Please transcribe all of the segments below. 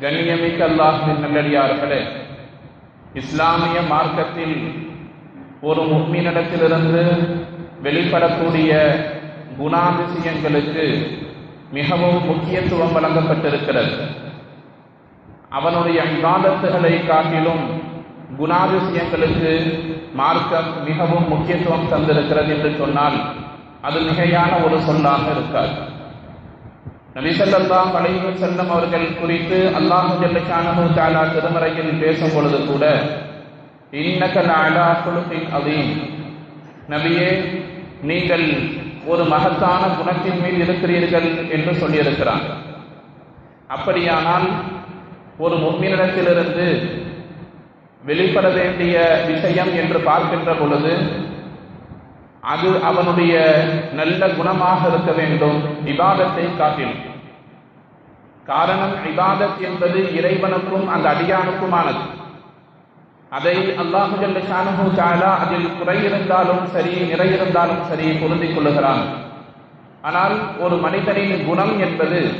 கண்ணியமிக்க அல்லாஹின் நல்லடியார்களே இஸ்லாமிய மார்க்கத்தில் ஒரு முக்மீனிடத்திலிருந்து வெளிப்படக்கூடிய குணாதிசயங்களுக்கு மிகவும் முக்கியத்துவம் வழங்கப்பட்டிருக்கிறது. அவனுடைய இபாதத்துகளை காட்டிலும் குணாதிசயங்களுக்கு மார்க்கம் மிகவும் முக்கியத்துவம் தந்திருக்கிறது என்று சொன்னால் அது மிகையான ஒரு சொல்லாக இருக்காது. நபிசல்லாம் வளைவு செல்லம் அவர்கள் குறித்து அல்லாஹு ஜல்லஷானஹு தாலா திருமறையில் பேசும் பொழுது கூட இன்னக லஅலா குலுகின் அதீம் நபியே நீங்கள் ஒரு மகத்தான குணத்தின் மீது இருக்கிறீர்கள் என்று சொல்லியிருக்கிறார். அப்படியானால் ஒரு முன்னிடத்திலிருந்து வெளிப்பட வேண்டிய விஷயம் என்று பார்க்கின்ற பொழுது அது அவனுடைய நல்ல குணமாக இருக்க வேண்டும். இபாதத்தை காட்டிலும். காரணம் இபாதத் என்பது இறைவனுக்கும் அந்த அடியானுக்குமானது. அதை அல்லாஹு ஜல்லஷானஹு தாலா அதில் குறை இருந்தாலும் சரி நிறை இருந்தாலும் சரி பொருந்திக் கொள்ளுகிறான். ஆனால் ஒரு மனிதனின் குணம் என்பது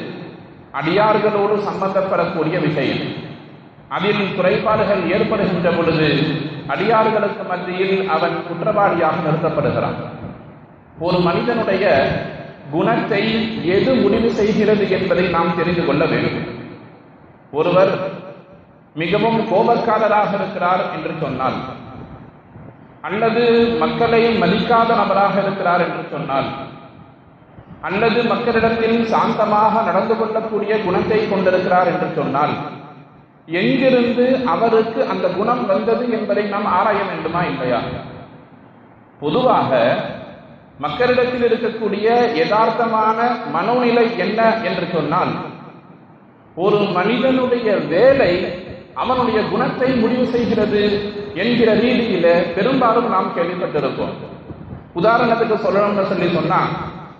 அடியார்களோடு சம்பந்தப்படக்கூடிய விஷயம். அதில் குறைபாடுகள் ஏற்படுகின்ற பொழுது அடியாறுகளுக்கு மத்தியில் அவன் குற்றவாளியாக நிறுத்தப்படுகிறான். ஒரு மனிதனுடைய குணத்தை எது முடிவு செய்கிறது என்பதை நாம் தெரிந்து கொள்ள வேண்டும். ஒருவர் மிகவும் கோபக்காரராக இருக்கிறார் என்று சொன்னால் அல்லது மக்களை மதிக்காத நபராக இருக்கிறார் என்று சொன்னால் அல்லது மக்களிடத்தில் சாந்தமாக நடந்து கொள்ளக்கூடிய குணத்தை கொண்டிருக்கிறார் என்று சொன்னால் எங்கிருந்து அவருக்கு அந்த குணம் வந்தது என்பதை நாம் ஆராய வேண்டுமா இல்லையா? பொதுவாக மக்களிடத்தில் இருக்கக்கூடிய யதார்த்தமான மனோநிலை என்ன என்று சொன்னால் ஒரு மனிதனுடைய வேலை அவனுடைய குணத்தை முடிவு செய்கிறது என்கிற ரீதியில பெரும்பாலும் நாம் கேள்விப்பட்டிருப்போம். உதாரணத்துக்கு சொல்லணும்னு சொல்லி சொன்னா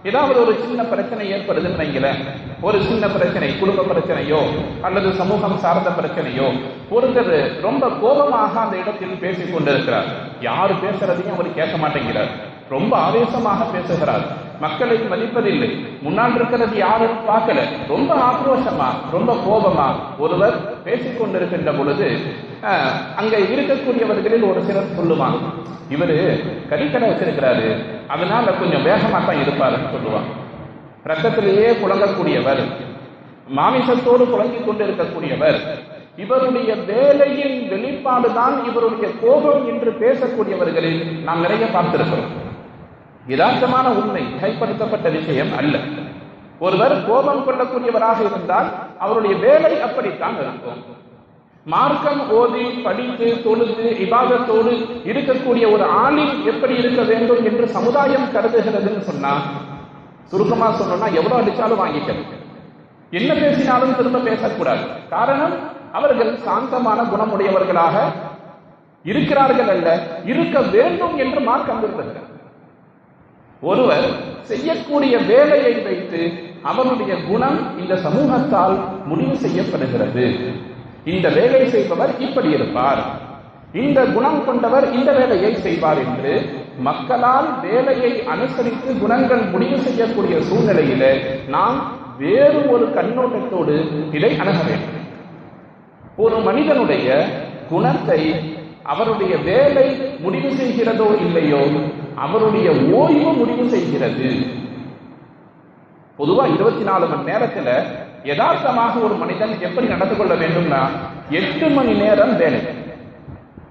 ஏதாவது ஒரு சின்ன பிரச்சனை ஏற்படுதுன்னு வைங்களேன். ஒரு சின்ன பிரச்சனை குடும்ப பிரச்சனையோ அல்லது சமூகம் சார்ந்த பிரச்சனையோ ஒருத்தர் ரொம்ப கோபமாக அந்த இடத்தில் பேசிக் கொண்டிருக்கிறார். யாரு பேசுறதையும் அவர் கேட்க மாட்டேங்கிறார். ரொம்ப ஆவேசமாக பேசுகிறார். மக்களை மதிப்பதில்லை. முன்னால் இருக்கிறது யாரும் பார்க்கல. ரொம்ப ஆக்ரோஷமா ரொம்ப கோபமா ஒருவர் பேசிக் கொண்டிருக்கின்ற பொழுது அங்க இருக்கக்கூடியவர்களில் ஒரு சிலர் சொல்லுவாங்க. இவரு கறிக்கடை வச்சிருக்கிறாரு. அதனால கொஞ்சம் வேகமா தான் இருப்பாருன்னு சொல்லுவாங்க. ரத்தத்திலேயே புழங்கக்கூடியவர் மாமிசத்தோடு புழங்கிக் கொண்டிருக்கக்கூடியவர் இவருடைய வேலையின் வெளிப்பாடுதான் இவருடைய கோபம் என்று பேசக்கூடியவர்களில் நாம் நிறைய பார்த்திருக்கிறோம். யதார்த்தமான உண்மை கைப்படுத்தப்பட்ட விஷயம் அல்ல. ஒருவர் கோபம் கொள்ளக்கூடியவராக இருந்தால் அவருடைய வேலை அப்படித்தான் இருக்கும். மார்க்கம் ஓதி படித்து தொழுது இபாதத்தோடு இருக்கக்கூடிய ஒரு ஆளில் எப்படி இருக்க வேண்டும் என்று சமுதாயம் கருதுகிறதுன்னு சொன்னா சுருக்கமா சொன்னோம்னா எவ்வளவு அடிச்சாலும் வாங்கிக்கணும். என்ன பேசினாலும் திரும்ப பேசக்கூடாது. காரணம் அவர்கள் சாந்தமான குணமுடையவர்களாக இருக்கிறார்கள் அல்ல இருக்க வேண்டும் என்று மார்க்கம் விரும்புகிறார் ஒருவர் செய்யக்கூடிய வேலையை வைத்து அவனுடைய குணம் இந்த சமூகத்தால் முடிவு செய்யப்படுகிறது. இந்த வேலை செய்பவர் இப்படி இருப்பார். இந்த குணம் கொண்டவர் இந்த வேலையை செய்வார் என்று மக்களால் வேலையை அனுசரித்து குணங்கள் முடிவு செய்யக்கூடிய சூழ்நிலையில நாம் வேறு ஒரு கண்ணோட்டத்தோடு இதை அணுக வேண்டும். ஒரு மனிதனுடைய குணத்தை அவருடைய வேலை முடிவு செய்கிறதோ இல்லையோ அவருடைய ஓய்வு முடிவு செய்கிறது. பொதுவா இருபத்தி நாலு மணி நேரத்துல யதார்த்தமாக ஒரு மனிதன் எப்படி நடந்து கொள்ள வேண்டும்னா எட்டு மணி நேரம் வேலை.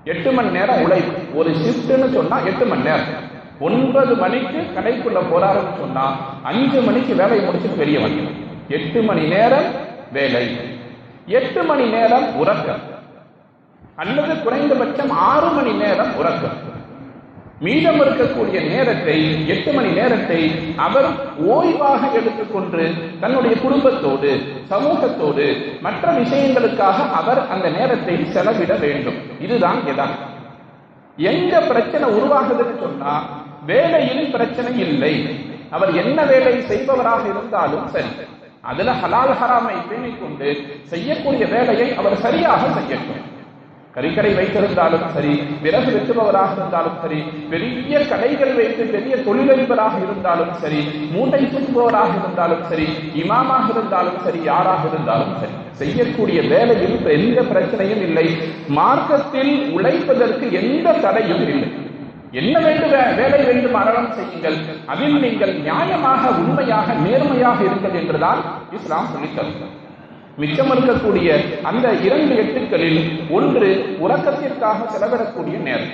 எட்டு மணி நேரம் உழைப்பு. ஒரு ஷிஃப்ட்னு சொன்னா எட்டு மணி நேரம். ஒன்பது மணிக்கு கடைக்குள்ள போறாருன்னு சொன்னா அஞ்சு மணிக்கு வேலையை முடிச்சுட்டு வெளியே வந்து எட்டு மணி நேரம் வேலை. எட்டு மணி நேரம் உறக்கம். அல்லது குறைந்தபட்சம் ஆறு மணி நேரம் உறக்கம். மீதம் இருக்கக்கூடிய நேரத்தை எட்டு மணி நேரத்தை அவர் ஓய்வாக எடுத்துக்கொண்டு தன்னுடைய குடும்பத்தோடு சமூகத்தோடு மற்ற விஷயங்களுக்காக அவர் அந்த நேரத்தை செலவிட வேண்டும். இதுதான் யதார்த்தம் எங்க பிரச்சனை உருவாகுதுன்னு சொன்னா வேலையில் பிரச்சனை இல்லை. அவர் என்ன வேலை செய்பவராக இருந்தாலும் சரி. அதுல ஹலால் ஹராமை பேணிக்கொண்டு செய்யக்கூடிய வேலையை அவர் சரியாக செய்யட்டும். கறிக்கடை வைத்திருந்தாலும் சரி விறகு வெட்டுபவராக இருந்தாலும் சரி பெரிய கடைகள் வைத்து பெரிய தொழிலதிபராக இருந்தாலும் சரி மூட்டை தூக்குபவராக இருந்தாலும் சரி இமாமாக இருந்தாலும் சரி யாராக இருந்தாலும் சரி செய்யக்கூடிய வேலையில் எந்த பிரச்சனையும் இல்லை. மார்க்கத்தில் உழைப்பதற்கு எந்த தடையும் இல்லை. என்ன வேண்டும்? வே- வேலை வேண்டும் மரணம் செய்யுங்கள். அதில் நீங்கள் நியாயமாக உண்மையாக நேர்மையாக இருங்கள் என்றுதான் இஸ்லாம் சொல்லித் தருகிறது. மிச்சம் இருக்கக்கூடிய அந்த இரண்டு எட்டுக்களில் ஒன்று உறக்கத்திற்காக செலவிடக்கூடிய நேரம்.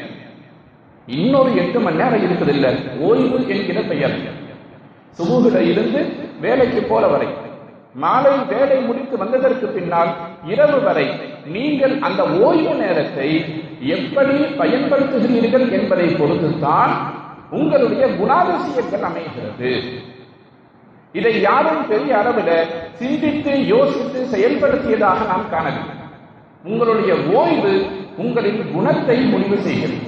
இன்னொரு எட்டு மணி நேரம் இருக்குது இல்ல ஓய்வு என்கிற பெயர். சுமூகில இருந்து வேலைக்கு போல வரை. மாலை வேலை முடித்து வந்ததற்கு பின்னால் இரவு வரை நீங்கள் அந்த ஓய்வு நேரத்தை எப்படி பயன்படுத்துகிறீர்கள் என்பதை பொறுத்துத்தான் உங்களுடைய குணாதிசயங்கள் அமைகிறது. இதை யாரும் பெரிய அளவில் சிந்தித்து யோசித்து செயல்படுத்தியதாக நாம் காணவில்லை. உங்களுடைய ஓய்வு உங்களின் குணத்தை முடிவு செய்கிறது.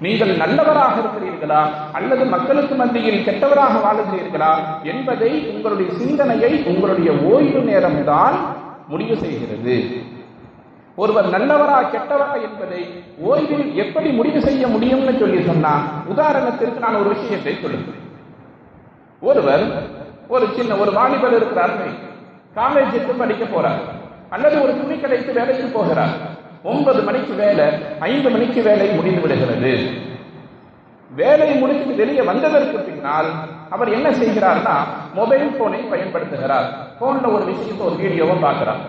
நீங்கள் நல்லவராக இருக்கிறீர்களா? அல்லது மக்களுக்கு மத்தியில் கெட்டவராக வாழுகிறீர்களா? என்பதை உங்களுடைய சிந்தனையை உங்களுடைய ஓய்வு நேரம்தான் முடிவு செய்கிறது. ஒருவர் நல்லவரா கெட்டவரா என்பதை ஓய்வில் எப்படி முடிவு செய்ய முடியும்னு சொல்லி சொன்னா உதாரணத்திற்கு நான் ஒரு விஷயத்தை சொல்லுகிறேன். ஒருவர் ஒரு சின்ன ஒரு வாலிபர் இருக்கிறார்கள் காலேஜுக்கு படிக்க போறார். அல்லது ஒரு துணி கடைக்கு வேலைக்கு போகிறார். ஒன்பது மணிக்கு வேலை ஐந்து மணிக்கு வேலை முடிந்து விடுகிறது. வேலை முடித்து வெளியே வந்ததற்கு பின்னால் அவர் என்ன செய்கிறார்னா மொபைல் போனை பயன்படுத்துகிறார். போன்ல ஒரு விஷயத்தை ஒரு வீடியோவை பார்க்கிறார்.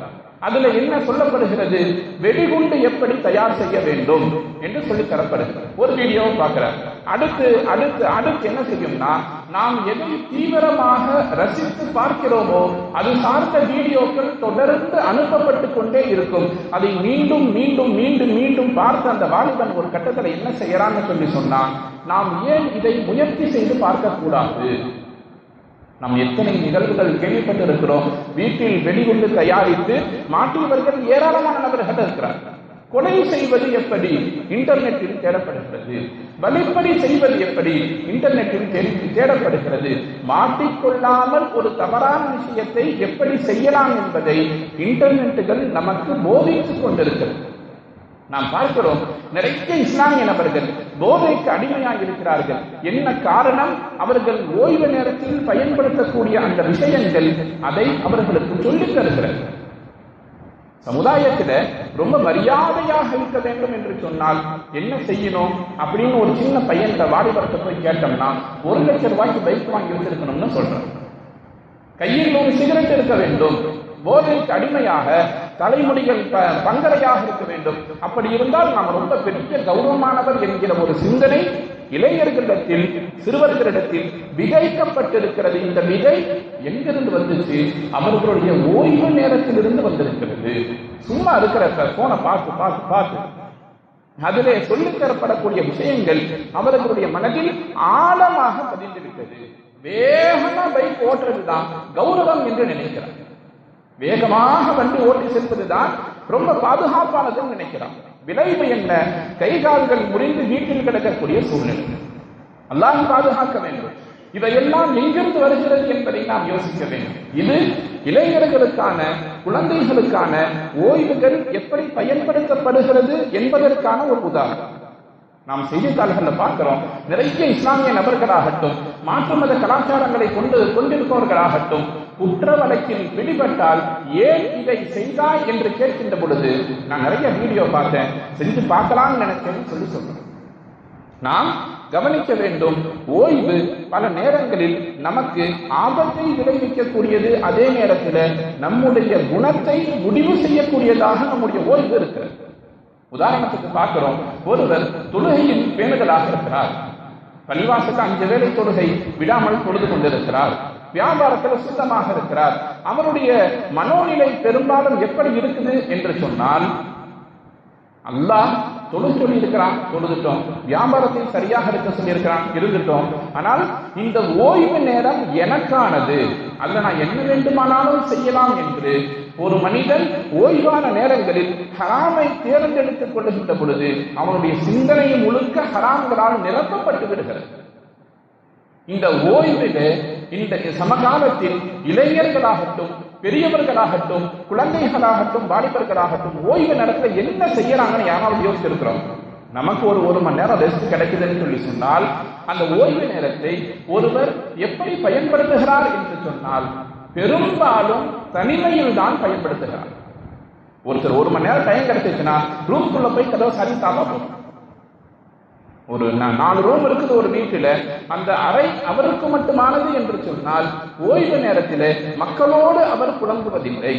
அதுல என்ன சொல்லப்படுகிறது? வெடிகுண்டு எப்படி தயார் செய்ய வேண்டும் என்று சொல்லி தரப்படுகிறது ஒரு வீடியோவை பார்க்கிறார் அடுத்து அடுத்து அடுத்து என்ன செய்யும்னா நாம் எதை தீவிரமாக ரசித்து பார்க்கிறோமோ அது சார்ந்த வீடியோக்கள் தொடர்ந்து அனுப்பப்பட்டு கொண்டே இருக்கும். அதை மீண்டும் மீண்டும் மீண்டும் மீண்டும் பார்த்து அந்த வாலிபன் ஒரு கட்டத்தில் என்ன செய்யறான்னு சொல்லி சொன்னா நாம் ஏன் இதை முயற்சி செய்து பார்க்கக்கூடாது? நாம் எத்தனை நிகழ்வுகள் கேள்விப்பட்டிருக்கிறோம் வீட்டில் வெடிகுண்டு தயாரித்து மாட்டியவர்கள் ஏராளமான நபர்கள் இருக்கிறார்கள். கொலை செய்வது எப்படி? இன்டர்நெட்டில் தேடப்படுகிறது. வழிப்பறி செய்வது எப்படி? இன்டர்நெட்டில் தேடப்படுகிறது. மாட்டிக்கொள்ளாமல் ஒரு தவறான விஷயத்தை எப்படி செய்யலாம் என்பதை இன்டர்நெட்டுகள் நமக்கு போதித்துக் கொண்டிருக்கிறது. நாம் பார்க்கிறோம் நிறைய இஸ்லாமிய நபர்கள் போதைக்கு அடிமையாக இருக்கிறார்கள். என்ன காரணம்? அவர்கள் ஓய்வு நேரத்தில் பயன்படுத்தக்கூடிய அந்த விஷயங்கள் அதை அவர்களுக்கு சொல்லித் தருகிறது. சமுதாயத்துல ரொம்ப மரியாதையாக இருக்க வேண்டும் என்று சொன்னால் என்ன செய்யணும்? அப்படின்னு ஒரு சின்ன பையன் வாலிபரத்தை போய் கேட்டோம்னா ஒரு லட்சம் ரூபாய்க்கு பைக் வாங்கி வச்சிருக்கணும்னு சொல்றேன். கையில் ஒரு சிகரெட் இருக்க வேண்டும். போதைக்கு அடிமையாக தலைமுடிகள் ப- பங்கரையாக இருக்க வேண்டும். அப்படி இருந்தால் நாம் ரொம்ப பெரிய கௌரவமானவர் என்கிற ஒரு சிந்தனை இளைஞர்களிடத்தில் சிறுவர்களிடத்தில் விதைக்கப்பட்டிருக்கிறது. இந்த விதை எங்கிருந்து வந்துச்சு? அவர்களுடைய ஓய்வு நேரத்திலிருந்து வந்திருக்கிறது. சும்மா இருக்கிற போனை பார்த்து பார்த்து பார்த்து. அதிலே சொல்லித் தரப்படக்கூடிய விஷயங்கள் அவர்களுடைய மனதில் ஆழமாக பதிந்திருக்கிறது வேகமா பைக் ஓட்டுறதுதான் கௌரவம் என்று நினைக்கிறார். வேகமாக வண்டி ஓட்டி செல்வதுதான் ரொம்ப பாதுகாப்பானதுன்னு நினைக்கிறான். விளைவு என்ன? கை கால்கள் முறிந்து வீட்டில் கிடக்கக்கூடிய சூழ்நிலை. அல்லாஹ் பாதுகாக்க வேண்டும். இவையெல்லாம் எங்கிருந்து வருகிறது என்பதை நாம் யோசிக்க வேண்டும். இது இளைஞர்களுக்கான குழந்தைகளுக்கான ஓய்வுகள் எப்படி பயன்படுத்தப்படுகிறது என்பதற்கான ஒரு உதாரணம். நாம் செய்தித்தாள்கள்ல பார்க்கிறோம். நிறைய இஸ்லாமிய நபர்களாகட்டும் மாற்று மத கலாச்சாரங்களை கொண்டு கொண்டிருப்பவர்களாகட்டும் குற்ற வழக்கில் பிடிபட்டால் ஏன் இதை செய்தாய் என்று கேட்கின்ற பொழுது நான் நிறைய வீடியோ பார்த்தேன். செஞ்சு பார்க்கலாம்னு நினைச்சேன்னு சொல்லி சொல்றேன் நாம் கவனிக்க வேண்டும் ஓய்வு பல நேரங்களில் நமக்கு ஆபத்தை விளைவிக்கக்கூடியது அதே நேரத்தில் நம்முடைய குணத்தை முடிவு செய்யக்கூடியதாக நம்முடைய ஓய்வு இருக்கிறது. உதாரணத்துக்கு பார்க்கிறோம் ஒருவர் தொழுகையின் பேணுதலாக இருக்கிறார். பள்ளிவாசலுக்கு அஞ்சு வேலை தொழுகை விடாமல் தொழுது கொண்டிருக்கிறார். வியாபாரத்தில் சுத்தமாக இருக்கிறார். அவருடைய மனோநிலை பெரும்பாலும் எப்படி இருக்குது என்று சொன்னால் அல்லாஹ் தொழுது சொல்லி இருக்கிறான் தொழுதுட்டோம். வியாபாரத்தை சரியாக இருக்க சொல்லியிருக்கிறான் இருந்துட்டோம். ஆனால் இந்த ஓய்வு நேரம் எனக்கானது. அல்ல நான் என்ன வேண்டுமானாலும் செய்யலாம் என்று ஒரு மனிதன் ஓய்வான நேரங்களில் ஹராமை தேர்ந்தெடுத்துக் கொள்ளுகின்ற பொழுது அவனுடைய சிந்தனை முழுக்க ஹராம்களால் நிரப்பப்பட்டு விடுகிறது. இந்த ஓய்விலே இந்த சமகாலத்தில் இளைஞர்களாகட்டும் பெரியவர்களாகட்டும் குழந்தைகளாகட்டும் வாலிபர்களாகட்டும் ஓய்வு நேரத்தில் என்ன செய்யறாங்கன்னு யாராவது யோசிச்சிருக்கிறோம்? நமக்கு ஒரு ஒரு மணி நேரம் ரெஸ்ட் கிடைக்குதுன்னு சொல்லி சொன்னால் அந்த ஓய்வு நேரத்தை ஒருவர் எப்படி பயன்படுத்துகிறார் என்று சொன்னால் பெரும்பாலும் தனிமையில் தான் பயன்படுத்துகிறார். ஒருத்தர் ஒரு மணி நேரம் டைம் கிடைச்சிச்சுன்னா ரூம்குள்ள போய் கதவை தாம போகும் ஒரு நா- நாலு ரூம் இருக்குது ஒரு வீட்டுல. அந்த அறை அவருக்கு மட்டுமானது என்று சொன்னால் ஓய்வு நேரத்தில் மக்களோடு அவர் புலங்குவதில்லை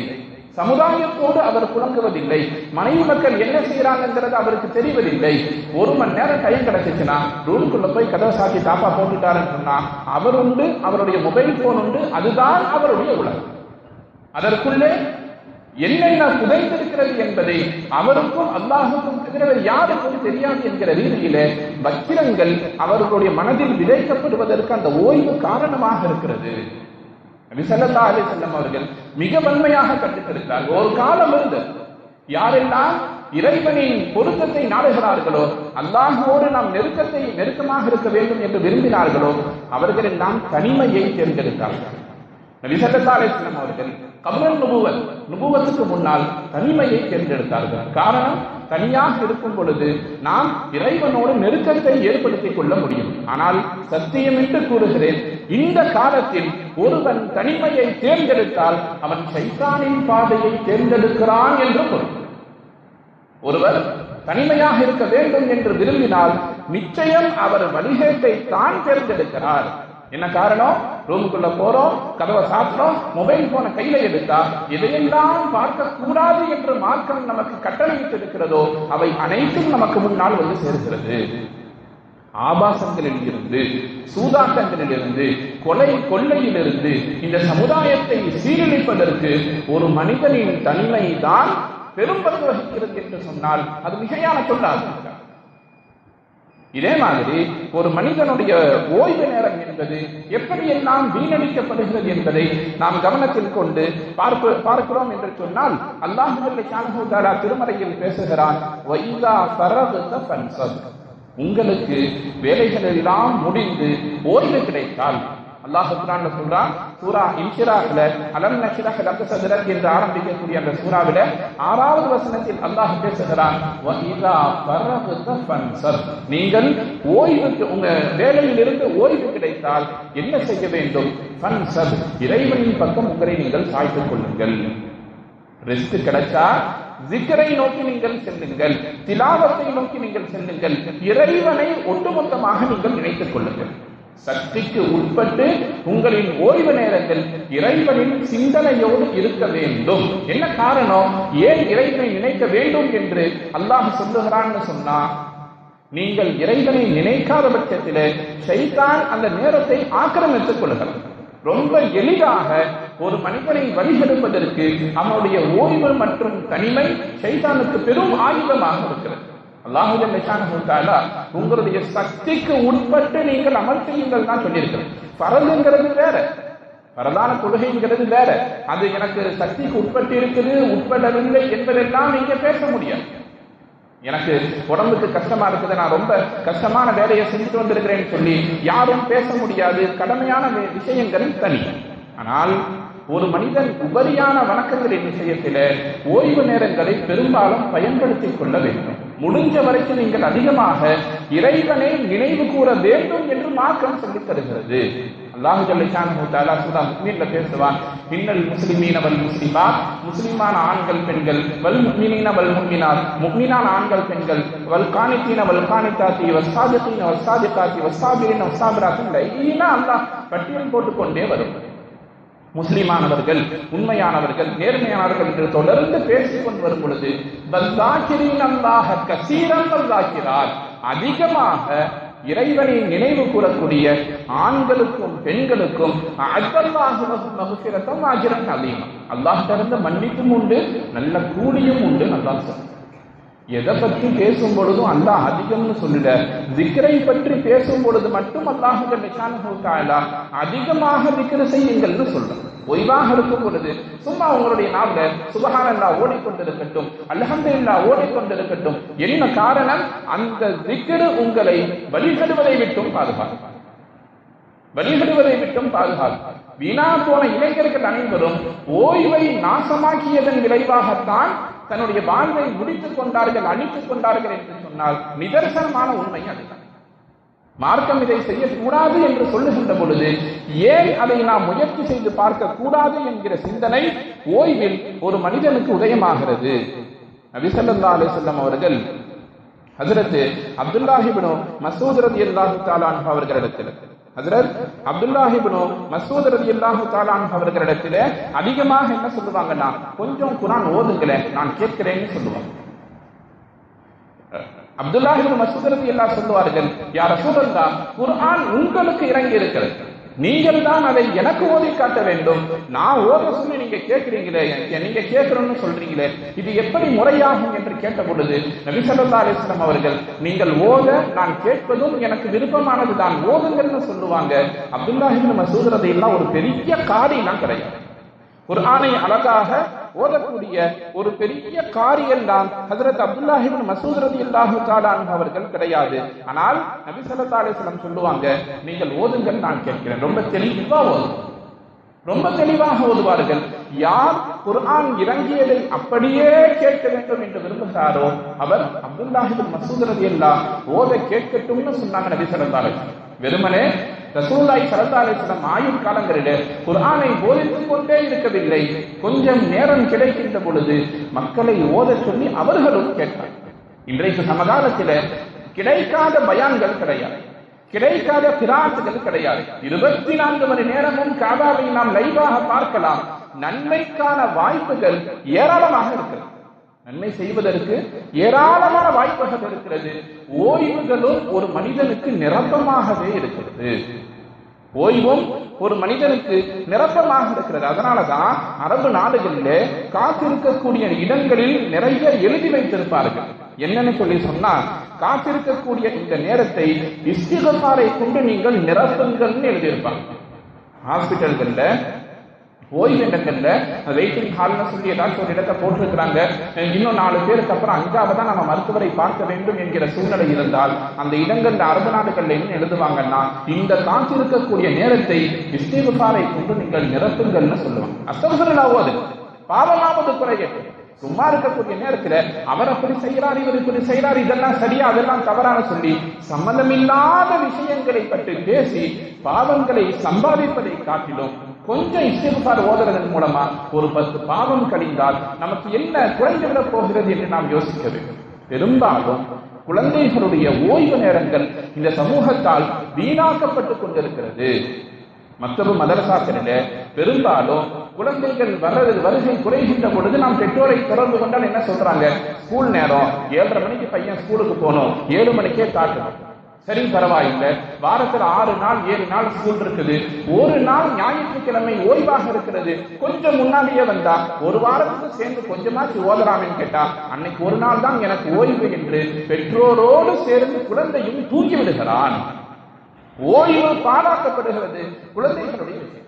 சமுதாயத்தோடு அவர் புலங்குவதில்லை மனைவி மக்கள் என்ன செய்யறாங்கிறது அவருக்கு தெரிவதில்லை. ஒரு மணி நேரம் டைம் கிடைச்சிச்சுன்னா ரூமுக்குள்ள போய் கதவை சாத்தி தாப்பா போட்டுட்டாருன்னு சொன்னா அவர் உண்டு அவருடைய மொபைல் போன் உண்டு அதுதான் அவருடைய உலகம். அதற்குள்ளே என்னென்ன புதைந்திருக்கிறது என்பதை அவருக்கும் அல்லாஹுக்கும் தவிர யாருக்கும் தெரியாது என்கிற ரீதியிலே வக்கிரங்கள் அவர்களுடைய மனதில் விதைக்கப்படுவதற்கு அந்த ஓய்வு காரணமாக இருக்கிறது. விசலல்லா அலி செல்லம் அவர்கள் மிக வன்மையாக கற்றுத்தருக்கிறார்கள் ஒரு காலம் இருந்தது. யாரெல்லாம் இறைவனின் பொருத்தத்தை நாடுகிறார்களோ அல்லாஹோடு நாம் நெருக்கத்தை நெருக்கமாக இருக்க வேண்டும் என்று விரும்பினார்களோ அவர்கள் எல்லாம் தனிமையை தேர்ந்தெடுத்தார்கள். நபி அவர்கள் கபரன் நுபுவன் நுபுவத்துக்கு முன்னால் தனிமையை தேர்ந்தெடுத்தார்கள். காரணம் தனியாக இருக்கும் பொழுது நாம் இறைவனோடு நெருக்கத்தை ஏற்படுத்திக் கொள்ள முடியும். ஆனால் சத்தியம் என்று கூறுகிறேன் இந்த காலத்தில் ஒருவன் தனிமையை தேர்ந்தெடுத்தால் அவன் சைத்தானின் பாதையை தேர்ந்தெடுக்கிறான் என்று பொருள். ஒருவர் தனிமையாக இருக்க வேண்டும் என்று விரும்பினால் நிச்சயம் அவர் வழிகேட்டை தான் தேர்ந்தெடுக்கிறார். என்ன காரணம்? ரூமுக்குள்ள போறோம் கதவை சாப்பிட்டோம் மொபைல் போன கையில எடுத்தா எதையெல்லாம் பார்க்க கூடாது என்று மார்க்கம் நமக்கு கட்டளையிட்டு இருக்கிறதோ அவை அனைத்தும் நமக்கு முன்னால் வந்து சேர்க்கிறது ஆபாசங்களில் இருந்து சூதாட்டங்களில் இருந்து கொலை கொள்ளையிலிருந்து இந்த சமுதாயத்தை சீரழிப்பதற்கு ஒரு மனிதனின் தன்மை தான் பெரும் பங்கு வகிக்கிறது என்று சொன்னால் அது மிகையான சொல்லாது இதே மாதிரி ஒரு மனிதனுடைய ஓய்வு நேரம் என்பது எப்படியெல்லாம் வீணடிக்கப்படுகிறது என்பதை நாம் கவனத்தில் கொண்டு பார்ப்ப பார்க்கிறோம் என்று சொன்னால் அல்லாஹு திருமறையில் பேசுகிறான் உங்களுக்கு வேலைகள் எல்லாம் முடிந்து ஓய்வு கிடைத்தால் அல்லாஹ் குர்ஆன்ல சொல்றான் சூரா இன்ஷிராஹ்ல அலம் நஷ்ரஹ் லக சத்ரக் என்று ஆரம்பிக்கக்கூடிய அந்த சூறாவில ஆறாவது வசனத்தில் அல்லாஹ் பேசுகிறான் "வ இதா ஃபரக்த நீங்கள் ஓய்வுக்கு உங்க வேலையிலிருந்து ஓய்வு கிடைத்தால் என்ன செய்ய வேண்டும்? ஃபன்சர் இறைவனின் பக்கம் உங்களை நீங்கள் சாய்த்துக் கொள்ளுங்கள். ரெஸ்ட் கிடைச்சா ஜிக்கரை நோக்கி நீங்கள் செல்லுங்கள் திலாவத்தை நோக்கி நீங்கள் செல்லுங்கள் இறைவனை ஒட்டுமொத்தமாக நீங்கள் நினைத்துக் கொள்ளுங்கள். சக்திக்கு உட்பட்டு உங்களின் ஓய்வு நேரத்தில் இறைவனின் சிந்தனையோடு இருக்க வேண்டும். என்ன காரணம்? ஏன் இறைவனை நினைக்க வேண்டும் என்று அல்லாஹ் சொல்லுகிறான்னு சொன்னா நீங்கள் இறைவனை நினைக்காத பட்சத்திலே சைத்தான் அந்த நேரத்தை ஆக்கிரமித்துக் கொள்கிறார் ரொம்ப எளிதாக ஒரு மனிதனை வழிகெடுப்பதற்கு அவனுடைய ஓய்வு மற்றும் தனிமை ஷைத்தானுக்கு பெரும் ஆயுதமாக இருக்கிறது. அல்லாஹுஜன் ஜல்ல தாலா உங்களுடைய சக்திக்கு உட்பட்டு நீங்கள் அமல் செய்யுங்கள் தான் சொல்லியிருக்கிறோம் பரதுங்கிறது வேற. பரதான கொள்கைங்கிறது வேற. அது எனக்கு சக்திக்கு உட்பட்டு இருக்குது உட்படவில்லை என்பதெல்லாம் நீங்க பேச முடியாது. எனக்கு உடம்புக்கு கஷ்டமா இருக்குது நான் ரொம்ப கஷ்டமான வேலையை செஞ்சுட்டு வந்திருக்கிறேன்னு சொல்லி யாரும் பேச முடியாது. கடமையான விஷயங்கள் தனி. ஆனால் ஒரு மனிதன் உபரியான வணக்கங்களின் விஷயத்தில ஓய்வு நேரங்களை பெரும்பாலும் பயன்படுத்திக் கொள்ள வேண்டும். முடிஞ்ச வரைக்கும் நீங்கள் அதிகமாக இறைவனை நினைவு கூற வேண்டும் என்று மார்க்கம் சொல்லித் தருகிறது. அல்லாஹு ஜல்லிஷானு தாலா சூரா முக்மீன்ல பேசுவான் இன்னல் முஸ்லிமீன வல் முஸ்லிமா முஸ்லிமான ஆண்கள் பெண்கள் வல் முக்மினீன வல் முக்மினார் முக்மினான ஆண்கள் பெண்கள் வல் காணித்தீன வல் காணித்தாத்தி வஸ்தாஜத்தீன வஸ்தாதித்தாத்தி வஸ்தாபிரின வஸ்தாபிராத்தின் லைனா அல்லாஹ் பட்டியல் போட்டுக்கொண்டே வரும். முஸ்லிமானவர்கள் உண்மையானவர்கள் நேர்மையானவர்கள் என்று தொடர்ந்து பேசிக் கொண்டு வரும் பொழுது அல்லாஹ கசீரன் பல்லாக்கிறார் அதிகமாக இறைவனை நினைவு கூறக்கூடிய ஆண்களுக்கும் பெண்களுக்கும் அஜல்லாஹுவகும் அதிகம் அல்லாஹ் திறந்த மன்னிப்பும் உண்டு நல்ல கூலியும் உண்டு நல்லா சொல்ல எதை பற்றி பேசும் பொழுதும் அல்லாஹ் அதிகம்னு சொல்லல திக்ரை பற்றி பேசும் பொழுது மட்டும் அல்லாஹுக்கு தாலா அதிகமாக திக்ர செய்யுங்கள்னு சொல்றோம். ஓய்வாக இருக்கும் பொழுது சும்மா உங்களுடைய நாவல சுபஹானல்லா ஓடிக்கொண்டிருக்கட்டும் அல்ஹம்துலில்லா ஓடிக்கொண்டிருக்கட்டும் என்ன காரணம்? அந்த திக்ரு உங்களை வழிகடுவதை விட்டும் பாதுகாக்கும். வழிபடுவதை விட்டும் பாதுகாப்பார் வீணா போன இளைஞர்கள் அனைவரும் ஓய்வை நாசமாக்கியதன் விளைவாகத்தான் தன்னுடைய வாழ்வை முடித்துக் கொண்டார்கள் அழித்துக் கொண்டார்கள் என்று சொன்னால் நிதர்சனமான உண்மை அதுதான் மார்க்கம் இதை செய்யக்கூடாது என்று சொல்லுகின்ற பொழுது ஏன் அதை நாம் முயற்சி செய்து பார்க்க கூடாது என்கிற சிந்தனை ஓய்வில் ஒரு மனிதனுக்கு உதயமாகிறது. நபிசல்லா அலிசல்லம் அவர்கள் ஹசரத் அப்துல்லாஹிபினோ மசூத் ரதி அல்லாஹு தாலான் அவர்களிடத்தில் ஹசரத் அப்துல்லாஹிபினோ மசூத் ரவி அல்லாஹு தாலான் அவர்களிடத்துல அதிகமாக என்ன சொல்லுவாங்கன்னா கொஞ்சம் குரான் ஓதுங்களேன் நான் கேட்கிறேன்னு சொல்லுவாங்க. அப்துல்லாஹிபின் மசூத் ரவி அல்லாஹ் சொல்லுவார்கள் யார் ரசூலல்லா குரான் உங்களுக்கு இறங்கி இருக்கிறது நீங்கள் தான் அதை எனக்கு ஓதி காட்ட வேண்டும். நான் ஓத சொல்லி நீங்க கேட்கிறீங்களே நீங்க கேட்கிறோம்னு சொல்றீங்களே இது எப்படி முறையாகும் என்று கேட்ட பொழுது நபி ஸல்லல்லாஹு அவர்கள் நீங்கள் ஓத நான் கேட்பதும் எனக்கு விருப்பமானது தான் ஓதுங்கள்னு சொல்லுவாங்க. அப்துல்லாஹிபின் மசூத் எல்லாம் ஒரு பெரிய காரியம்லாம் கிடையாது. குர்ஆனை அழகாக ஓதக்கூடிய ஒரு பெரிய காரியம் தான் ஹசரத் அப்துல்லாஹிபின் மசூத் ரலியல்லாஹு தஆலா அவர்கள் கிடையாது. ஆனால் நபி ஸல்லல்லாஹு சொல்லுவாங்க நீங்கள் ஓதுங்கள் நான் கேட்கிறேன். ரொம்ப தெளிவா ஓதும் ரொம்ப தெளிவாக ஓதுவார்கள். யார் குர்ஆன் இறங்கியதை அப்படியே கேட்க வேண்டும் என்று விரும்புகிறாரோ அவர் அப்துல்லாஹிபின் மசூத் இல்லா ஓத கேட்கட்டும்னு சொன்னாங்க நபி ஸல்லல்லாஹு வெறுமனே ரசூல்லாய் சல்லா ஆயுள் காலங்களிலே குர்ஆனை போதித்துக் கொண்டே இருக்கவில்லை. கொஞ்சம் நேரம் கிடைக்கின்ற பொழுது மக்களை ஓதச் சொல்லி அவர்களும் கேட்டார் இன்றைக்கு சமகாலத்தில கிடைக்காத பயான்கள் கிடையாது. கிடைக்காத பிராத்துகள் கிடையாது. இருபத்தி நான்கு மணி நேரமும் காதாவை நாம் லைவாக பார்க்கலாம். நன்மைக்கான வாய்ப்புகள் ஏராளமாக இருக்கிறது. நன்மை செய்வதற்கு ஏராளமான வாய்ப்புகள் இருக்கிறது. ஓய்வுகளும் ஒரு மனிதனுக்கு நிரப்பமாகவே இருக்கிறது. ஓய்வும் ஒரு மனிதனுக்கு நிரப்பமாக இருக்கிறது. அதனாலதான் அரபு நாடுகளிலே காத்திருக்கக்கூடிய இடங்களில் நிறைய எழுதி வைத்திருப்பார்கள். என்னன்னு சொல்லி சொன்னா காத்திருக்கக்கூடிய இந்த நேரத்தை இஸ்திகசாரை கொண்டு நீங்கள் நிரப்புங்கள்னு எழுதியிருப்பாங்க. ஹாஸ்பிட்டல்கள்ல ஓய்வு இடங்கள்ல வெயிட்டிங் ஹால்னு சொல்லி ஏதாச்சும் ஒரு இடத்தை போட்டிருக்கிறாங்க. இன்னும் நாலு பேருக்கு அப்புறம் அஞ்சாவதா நம்ம மருத்துவரை பார்க்க வேண்டும் என்கிற சூழ்நிலை இருந்தால் அந்த இடங்கள்ல அரபு நாடுகள்ல என்ன எழுதுவாங்கன்னா இந்த காத்திருக்கக்கூடிய நேரத்தை இஸ்தீபுகாரை கொண்டு நீங்கள் நிரப்புங்கள்னு சொல்லுவாங்க. அஸ்தகுல்லாவது பாவமாவது குறையட்டும் சும்மா இருக்கக்கூடிய நேரத்துல அவர் அப்படி செய்யறார் இவர் இப்படி செய்யறார் இதெல்லாம் சரியா அதெல்லாம் தவறான சொல்லி சம்பந்தமில்லாத விஷயங்களை பற்றி பேசி பாவங்களை சம்பாதிப்பதை காட்டிலும் கொஞ்சம் இஸ்திகுபார் ஓதுறதன் மூலமா ஒரு பத்து பாவம் கழிந்தால் நமக்கு என்ன குறைந்துவிட போகிறது என்று நாம் யோசிக்க வேண்டும். பெரும்பாலும் குழந்தைகளுடைய ஓய்வு நேரங்கள் இந்த சமூகத்தால் வீணாக்கப்பட்டுக் கொண்டிருக்கிறது. மற்றொரு மதரசாக்களில பெரும்பாலும் குழந்தைகள் வர்றது வருகை குறைகின்ற பொழுது நாம் பெற்றோரை தொடர்பு கொண்டால் என்ன சொல்றாங்க? ஸ்கூல் நேரம் ஏழரை மணிக்கு பையன் ஸ்கூலுக்கு போகணும் ஏழு மணிக்கே காட்டணும் சரி பரவாயில்லை. வாரத்துல ஆறு நாள் ஏழு நாள் ஸ்கூல் இருக்குது. ஒரு நாள் ஞாயிற்றுக்கிழமை ஓய்வாக இருக்கிறது. கொஞ்சம் முன்னாடியே வந்தா ஒரு வாரத்துக்கு சேர்ந்து கொஞ்சமாச்சு ஓதலாமேன்னு கேட்டா அன்னைக்கு ஒரு நாள் தான் எனக்கு ஓய்வு என்று பெற்றோரோடு சேர்ந்து குழந்தையும் தூங்கி விடுகிறான். ஓய்வு பாராட்டப்படுகிறது குழந்தைகளுடைய விஷயம்.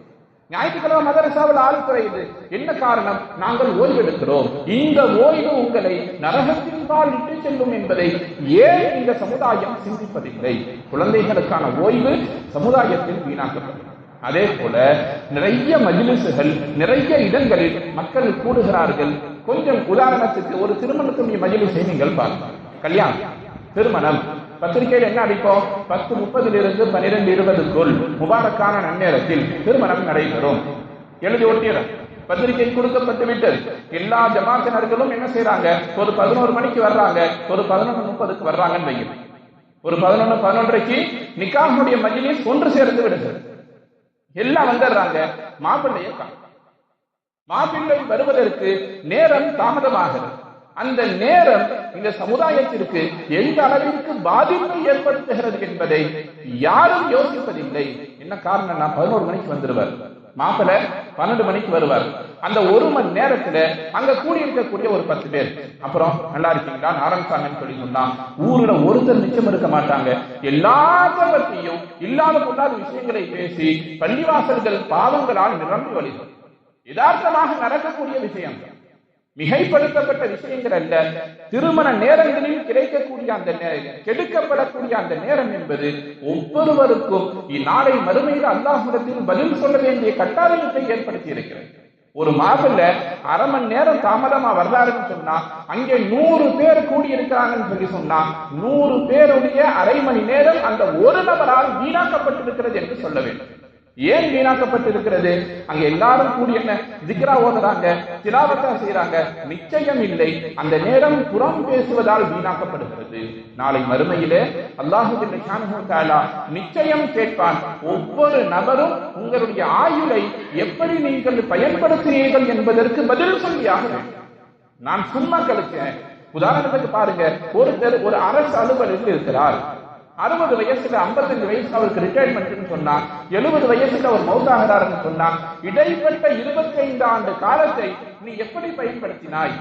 ஞாயிற்றுக்கிழமை மதரசாவில் ஆள் குறையுது என்ன காரணம்? நாங்கள் ஓய்வெடுக்கிறோம். இந்த ஓய்வு உங்களை நரகத்தின் பால் இட்டு செல்லும் என்பதை ஏன் இந்த சமுதாயம் சிந்திப்பதில்லை? குழந்தைகளுக்கான ஓய்வு சமுதாயத்தில் வீணாக்கப்படும். அதே போல நிறைய மஜிலிசுகள் நிறைய இடங்களில் மக்கள் கூடுகிறார்கள். கொஞ்சம் உதாரணத்துக்கு ஒரு திருமணத்துடைய மஜிலிசை நீங்கள் பார்க்கலாம். கல்யாணம் திருமணம். பத்திரிகையில் என்ன அடிப்போம்? பத்து முப்பதிலிருந்து இருந்து பனிரெண்டு இருபதுக்குள் முபாரக்கான நன்னேரத்தில் திருமணம் நடைபெறும். எழுதி ஒட்டியது பத்திரிகை கொடுக்கப்பட்டு விட்டது. எல்லா ஜமாத்தினர்களும் என்ன செய்யறாங்க ஒரு பதினோரு மணிக்கு வர்றாங்க. ஒரு பதினொன்று முப்பதுக்கு வர்றாங்கன்னு வைங்க ஒரு பதினொன்று பதினொன்றைக்கு நிக்காஹுடைய மஜிலிஸ் ஒன்று சேர்ந்து விடுகிறது எல்லாம் வந்துடுறாங்க. மாப்பிள்ளையை மாப்பிள்ளை வருவதற்கு நேரம் தாமதமாகிறது. அந்த நேரம் இந்த சமுதாயத்திற்கு எந்த அளவிற்கு பாதிப்பை ஏற்படுத்துகிறது என்பதை யாரும் யோசிப்பதில்லை. என்ன காரணம்னா பதினோரு மணிக்கு வந்துருவார் மாப்பிள பன்னெண்டு மணிக்கு வருவார். அந்த ஒரு மணி நேரத்துல அங்க கூடி இருக்கக்கூடிய ஒரு பத்து பேர். அப்புறம் நல்லா இருக்கீங்களா? ஆரம்பிச்சாங்கன்னு சொல்லி சொன்னா ஊர்ல ஒருத்தர் மிச்சம் இருக்க மாட்டாங்க. எல்லாத்த இல்லாத கொண்டாத விஷயங்களை பேசி பள்ளிவாசல்கள் பாவங்களால் நிரம்பி வழிகள் யதார்த்தமாக நடக்கக்கூடிய விஷயம். மிகைப்படுத்தப்பட்ட விஷயங்கள் அல்ல. திருமண நேரங்களில் கிடைக்கக்கூடிய அந்த கெடுக்கப்படக்கூடிய அந்த நேரம் என்பது ஒவ்வொருவருக்கும் இந்நாளை மறுமையில் அல்லாஹிடத்தில் பதில் சொல்ல வேண்டிய கட்டாயத்தை ஏற்படுத்தி இருக்கிறது. ஒரு மாதத்துல அரை மணி நேரம் தாமதமா வர்றாருன்னு சொன்னா அங்கே நூறு பேர் கூடி இருக்கிறாங்கன்னு சொல்லி சொன்னா நூறு பேருடைய அரை மணி நேரம் அந்த ஒரு நபரால் வீணாக்கப்பட்டிருக்கிறது என்று சொல்ல வேண்டும். ஏன் வீணாக்கப்பட்டிருக்கிறது? அங்க எல்லாரும் கூடி என்ன? ஜிக்ரா ஓதுறாங்க திலாவத்தா செய்யறாங்க நிச்சயம் இல்லை. அந்த நேரம் புறம் பேசுவதால் வீணாக்கப்படுகிறது. நாளை மறுமையிலே அல்லாஹு நிச்சயம் கேட்பான். ஒவ்வொரு நபரும் உங்களுடைய ஆயுளை எப்படி நீங்கள் பயன்படுத்துகிறீர்கள் என்பதற்கு பதில் சொல்லியாக நான் சும்மா கழிச்சேன். உதாரணத்துக்கு பாருங்க ஒருத்தர் ஒரு அரசு அலுவலகத்தில் இருக்கிறார். அறுபது வயசுல 55 வயசுல அவருக்கு ரிட்டையர்மெண்ட் சொன்னா எழுபது வயசுல அவர் மௌத்தாகிறார்னு சொன்னா இடைப்பட்ட 25 ஆண்டு காலத்தை நீ எப்படி பயன்படுத்தினாய்?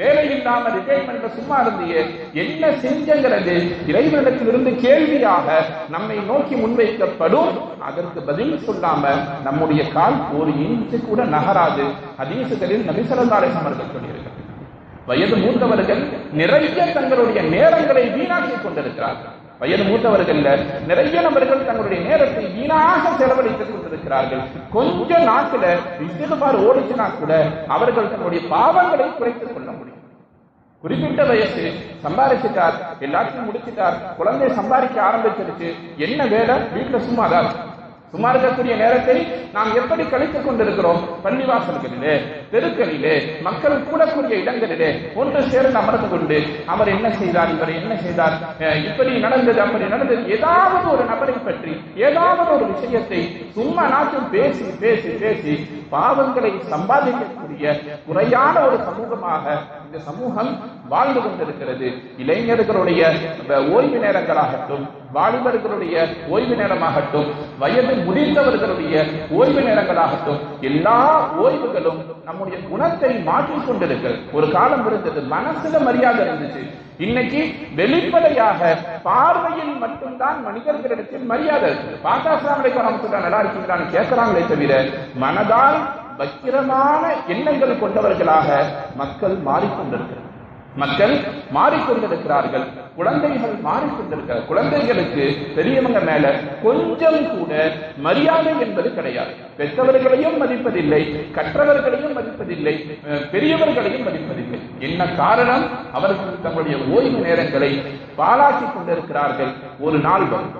வேலை இல்லாம ரிட்டையர்மெண்ட்ல சும்மா இருந்தியே. என்ன செஞ்சங்கிறது இறைவனிடத்திலிருந்து கேள்வியாக நம்மை நோக்கி முன்வைக்கப்படும். அதற்கு பதில் சொல்லாம நம்முடைய கால் ஒரு இன்ச்சு கூட நகராது. அதீசுகளில் நபிசரந்தாலை சமர்கள் சொல்லியிருக்கிறார் வயது மூத்தவர்கள் நிறைய தங்களுடைய நேரங்களை வீணாக்கி கொண்டிருக்கிறார்கள். வயது மூத்தவர்கள் நிறைய நபர்கள் தங்களுடைய நேரத்தை வீணாக செலவழித்துக் கொண்டிருக்கிறார்கள். கொஞ்ச நாட்கள இஸ்திகுபார் ஓடிச்சுனா கூட அவர்கள் தங்களுடைய பாவங்களை குறைத்துக் கொள்ள முடியும். குறிப்பிட்ட வயசு சம்பாதிச்சிட்டார் எல்லாத்தையும் முடிச்சிட்டார் குழந்தை சம்பாதிக்க ஆரம்பிச்சிருச்சு என்ன வேலை? வீட்டுல சும்மா தான் சும்மா இருக்கக்கூடிய நேரத்தை நாம் எப்படி கழித்துக் கொண்டிருக்கிறோம்? பள்ளிவாசல்களிலே தெருக்களிலே மக்கள் கூடக்கூடிய இடங்களிலே ஒன்று சேர்ந்து அமர்ந்து கொண்டு அவர் என்ன செய்தார் இவர் என்ன செய்தார்? இப்படி நடந்தது அப்படி நடந்தது. ஏதாவது ஒரு நபரை பற்றி ஏதாவது ஒரு விஷயத்தை சும்மா நாட்டும் பேசி பேசி பேசி பாவங்களை இருக்கக்கூடிய குறையான ஒரு சமூகமாக இந்த சமூகம் வாழ்ந்து கொண்டிருக்கிறது. இளைஞர்களுடைய ஓய்வு நேரங்களாகட்டும் வாலிபர்களுடைய ஓய்வு நேரமாகட்டும் வயது முடிந்தவர்களுடைய ஓய்வு நேரங்களாகட்டும் எல்லா ஓய்வுகளும் நம்முடைய குணத்தை மாற்றிக் கொண்டிருக்கிறது. ஒரு காலம் இருந்தது மனசுல மரியாதை இருந்துச்சு. இன்னைக்கு வெளிப்படையாக பார்வையில் மட்டும்தான் மனிதர்களிடத்தில் மரியாதை இருக்கு பார்த்தா நல்லா இருக்கீங்களான்னு கேட்கிறாங்களே தவிர மனதால் வக்கிரமான எண்ணங்கள் கொண்டவர்களாக மக்கள் மாறிக்கொண்டிருக்கிறார் மக்கள் மாறிக்கொண்டிருக்கிறார்கள். குழந்தைகள் மாறிக்கொண்டிருக்கிற குழந்தைகளுக்கு பெரியவங்க மேல கொஞ்சம் கூட மரியாதை என்பது கிடையாது. பெற்றவர்களையும் மதிப்பதில்லை கற்றவர்களையும் மதிப்பதில்லை பெரியவர்களையும் மதிப்பதில்லை. என்ன காரணம்? அவர்கள் தங்களுடைய ஓய்வு நேரங்களை பாலாக்கிக் கொண்டிருக்கிறார்கள். ஒரு நாள் வரும்.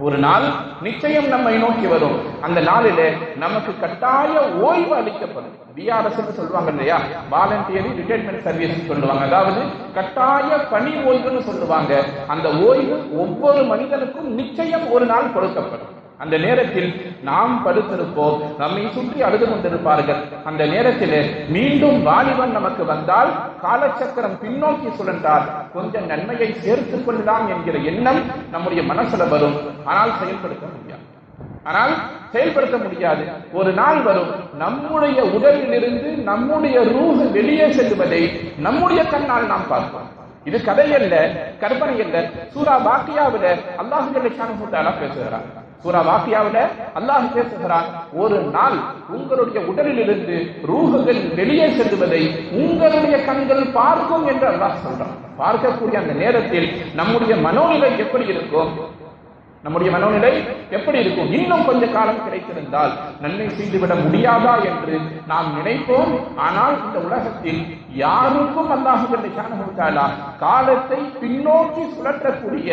ஒரு நாள் நிச்சயம் நம்மை நோக்கி வரும். அந்த நாளில நமக்கு கட்டாய ஓய்வு அளிக்கப்படும். பிஆர்எஸ் சொல்லுவாங்க இல்லையா? வாலண்டியரி ரிட்டைர்மெண்ட் சர்வீஸ் சொல்லுவாங்க. அதாவது கட்டாய பணி ஓய்வுன்னு சொல்லுவாங்க. அந்த ஓய்வு ஒவ்வொரு மனிதனுக்கும் நிச்சயம் ஒரு நாள் கொடுக்கப்படும். அந்த நேரத்தில் நாம் படுத்திருப்போம். நம்மை சுற்றி அழுது கொண்டிருப்பார்கள். அந்த நேரத்தில் மீண்டும் வாலிபன் நமக்கு வந்தால் காலச்சக்கரம் பின்னோக்கி சுழன்றால் கொஞ்சம் நன்மையை சேர்த்துக் கொள்ளலாம் என்கிற எண்ணம் நம்முடைய மனசுல வரும். ஆனால் செயல்படுத்த முடியாது. ஆனால் செயல்படுத்த முடியாது. ஒரு நாள் வரும். நம்முடைய உடலிலிருந்து நம்முடைய ரூஹ் வெளியே செல்வதை நம்முடைய கண்ணால் நாம் பார்ப்போம். இது கதை அல்ல கற்பனை அல்ல சூரா பாக்கியாவில அல்லாஹு பேசுகிறார் சூரா வாக்கியாவில அல்லாஹ் பேசுகிறான் ஒரு நாள் உங்களுடைய உடலிலிருந்து ரூகுகள் வெளியே செல்வதை உங்களுடைய கண்கள் பார்க்கும் என்று அல்லாஹ் சொல்றான். பார்க்கக்கூடிய அந்த நேரத்தில் நம்முடைய மனோநிலை எப்படி இருக்கும் நம்முடைய மனோநிலை எப்படி இருக்கும்? இன்னும் கொஞ்ச காலம் கிடைத்திருந்தால் நன்மை செய்துவிட முடியாதா என்று நாம் நினைப்போம். ஆனால் இந்த உலகத்தில் யாருக்கும் அல்லாஹு காலத்தை பின்னோக்கி சுழற்றக்கூடிய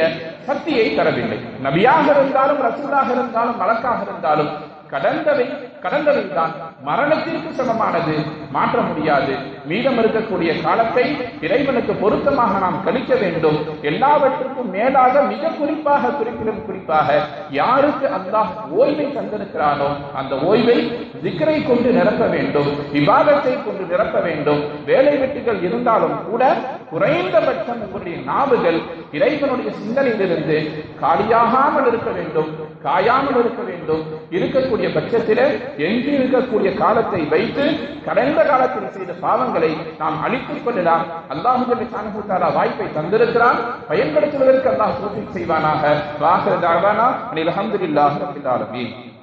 சக்தியை தரவில்லை. நபியாக இருந்தாலும் ரசூலாக இருந்தாலும் வழக்காக இருந்தாலும் கடந்தவை கடந்தவை தான் மரணத்திற்கு சமமானது. மாற்ற முடியாது. மீதம் இருக்கக்கூடிய காலத்தை இறைவனுக்கு பொருத்தமாக நாம் கழிக்க வேண்டும். எல்லாவற்றுக்கும் மேலாக மிக குறிப்பாக குறிப்பிடும் குறிப்பாக யாருக்கு அல்லாஹ் ஓய்வை தந்திருக்கிறானோ அந்த ஓய்வை திக்கரை கொண்டு நிரப்ப வேண்டும் விவாதத்தை கொண்டு நிரப்ப வேண்டும். வேலை வெட்டுகள் இருந்தாலும் கூட குறைந்தபட்சம் உங்களுடைய நாவுகள் இறைவனுடைய சிந்தனையிலிருந்து காலியாகாமல் இருக்க வேண்டும் காயாமல் இருக்க வேண்டும். இருக்கக்கூடிய பட்சத்தில் எஞ்சி இருக்கக்கூடிய காலத்தை வைத்து கடந்த காலத்தில் செய்த பாவங்களை நாம் அழித்துக் கொள்ளலாம். அல்லாஹுடைய சானகுத்தாரா வாய்ப்பை தந்திருக்கிறான். பயன்படுத்துவதற்கு அல்லாஹ் செய்வானாக. வாசல் தாழ்வானா அனில் அஹமதுல்லாஹ்